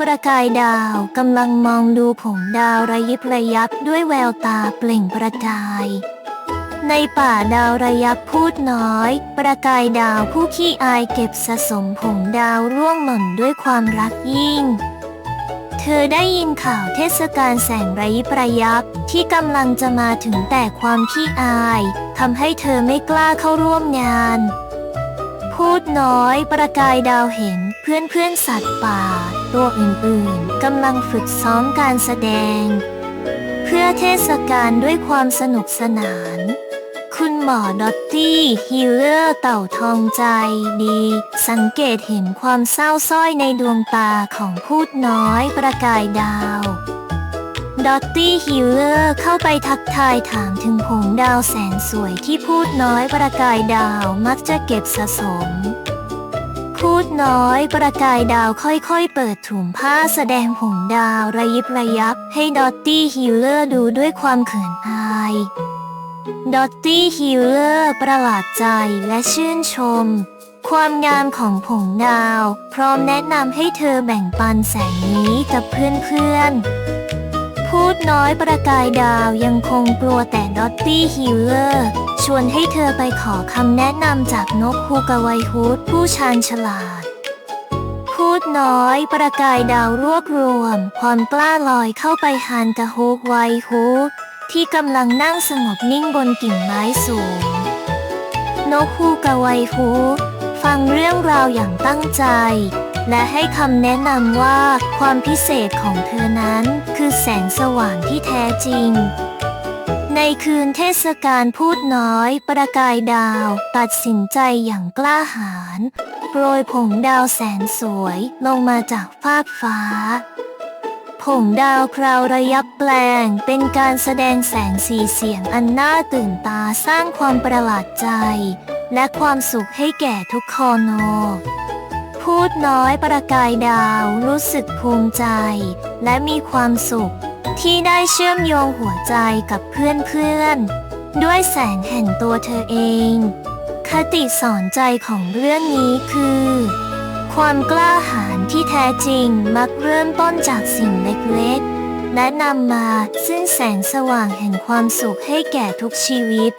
ประกายดาวกำลังมองดูผงดาวระยิบระยับด้วยแววตาเปล่งประกาย ในป่าดาวระยับพูดน้อย ประกายดาวผู้ขี้อายเก็บสะสมผงดาวร่วงหล่นด้วยความรักยิ่ง เธอได้ยินข่าวเทศกาลแสงระยิบระยับที่กำลังจะมาถึงแต่ความขี้อายทำให้เธอไม่กล้าเข้าร่วมงานพูดน้อยประกายดาวเห็นเพื่อนเพื่อนสัตว์ป่า ตัวอื่นๆกำลังฝึกซ้อมการแสดง เพื่อเทศกาลด้วยความสนุกสนาน คุณหมอดอตตี้ฮิลเลอร์เต่าทองใจดี สังเกตเห็นความเศร้าส้อยในดวงตาของพูดน้อยประกายดาวดอตตี้ฮิลเลอร์เข้าไปทักทายถามถึงผงดาวแสนสวยที่พูดน้อยประกายดาวมักจะเก็บสะสม พูดน้อยประกายดาวค่อยๆ เปิดถุงผ้าแสดงผงดาวระยิบระยับ ให้ดอตตี้ฮิลเลอร์ดูด้วยความเขินอาย ดอตตี้ฮิลเลอร์ประหลาดใจและชื่นชม ความงามของผงดาว พร้อมแนะนำให้เธอแบ่งปันแสงนี้กับเพื่อนๆพูดน้อยประกายดาวยังคงกลัวแต่ดอตตี้ฮิลเลอร์ ชวนให้เธอไปขอคำแนะนำจากนกฮูกาไวฮูดผู้ชาญฉลาด พูดน้อยประกายดาวรวบรวม ความกล้าลอยเข้าไปหานกะฮูกไวฮูดที่กำลังนั่งสงบนิ่งบนกิ่งไม้สูง นกฮูกาไวฮูดฟังเรื่องราวอย่างตั้งใจ และให้คำแนะนำว่าความพิเศษของเธอนั้นคือแสงสว่างที่แท้จริง ในคืนเทศกาลพูดน้อย ประกายดาว ตัดสินใจอย่างกล้าหาญโปรยผงดาวแสนสวยลงมาจากฟากฟ้า ผงดาวคราวระยับแปลง เป็นการแสดงแสงสีเสียงอันน่าตื่นตาสร้างความประหลาดใจ และความสุขให้แก่ทุกคอนพูดน้อยประกายดาวรู้สึกภูมิใจ และมีความสุข ที่ได้เชื่อมโยงหัวใจกับเพื่อนๆ ด้วยแสงแห่งตัวเธอเอง คติสอนใจของเรื่องนี้คือ ความกล้าหาญที่แท้จริงมักเริ่มต้นจากสิ่งเล็กๆและนำมาซึ่งแสงสว่างแห่งความสุขให้แก่ทุกชีวิต